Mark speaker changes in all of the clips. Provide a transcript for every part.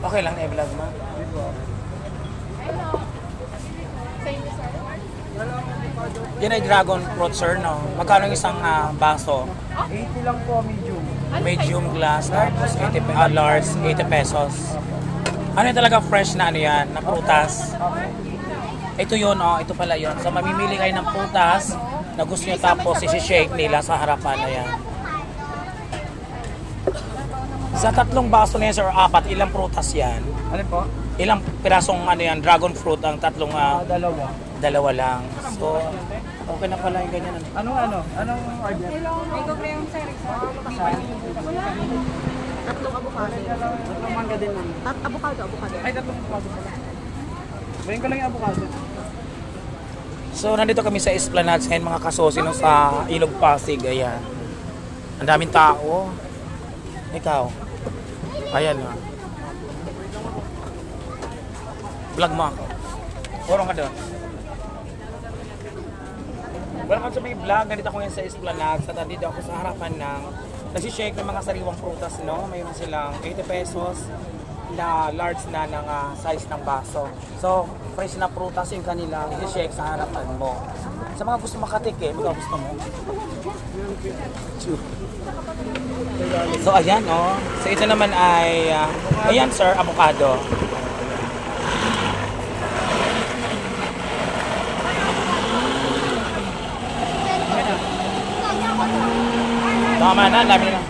Speaker 1: Okay lang na-vlog mo. Yan ay dragon fruit, sir, no? Magkano yung isang ah, baso?
Speaker 2: 80 lang po, medium.
Speaker 1: Medium glass, tapos 80, pe- ah, large, 80 pesos. Ano yung talaga fresh na ano yan, na prutas? Ito yun, oh, ito pala yun. So, mamimili kayo ng prutas na gusto nyo tapos isi-shake nila sa harapan na yan. Sa tatlong baso na yan, sir, or apat, ilang prutas yan?
Speaker 2: Ano po?
Speaker 1: Ilang pirasong ano yan, dragon fruit ang tatlong ah,
Speaker 2: Ah, dalawa.
Speaker 1: dalawa lang. So, okay na pala yung ganyan. ano.
Speaker 2: Anong ano? Anong order?
Speaker 3: Tatlong avocado.
Speaker 2: Tatlong mangga din lang.
Speaker 3: Tat avocado, avocado.
Speaker 2: Ay, tatlong avocado pala. Bayin ko lang yung avocado.
Speaker 1: So, nandito kami sa Esplanade sa mga kasosi no, sa Ilog Pasig. Ayan. Ang daming tao. Ikaw. Ayan na. Vlog mo ako. Puro ka doon. Welcome sa may vlog. Nandito ako ngayon sa Esplanade. Sa nandito ako sa harapan ng nasi-shake ng mga sariwang prutas, no? Mayroon silang 80 pesos na large na ng ah, size ng baso. So, fresh na prutas yung kanila i-shake sa harapan mo. Sa mga gusto makatikim, ikaw gusto mo? Chew. So, ayan, oh. So, ito naman ay, ah, ayan, sir, avocado. Tama na, dami na.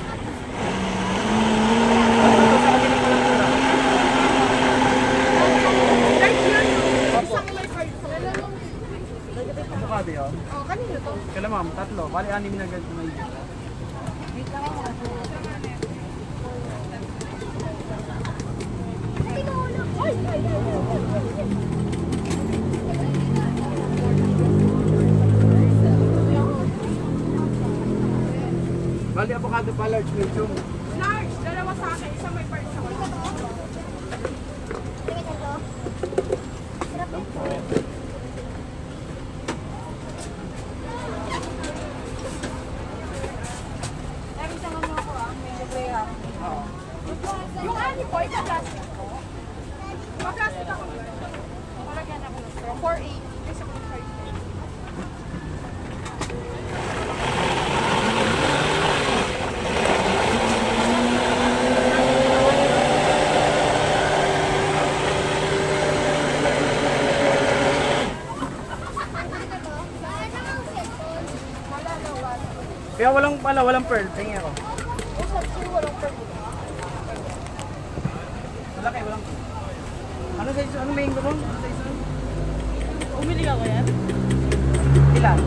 Speaker 2: Avocado yun.
Speaker 3: Oh, kanino to?
Speaker 2: Kala ma'am, tatlo. Bali, anim na ganito may Bali, avocado pa, large, medium.
Speaker 3: Large, dalawa sa akin. Isa may part sa Yung ani po, ito plastic ko. Pa-plastic ako. Malagyan ako ng straw. 4.8. Isa ko 5.
Speaker 2: Kaya walang pala, walang pearl. Tingin ako. Malaki, walang pearl. Ano size? Ano mango mo? Ano size?
Speaker 3: Umili ako yan?
Speaker 2: Ilan?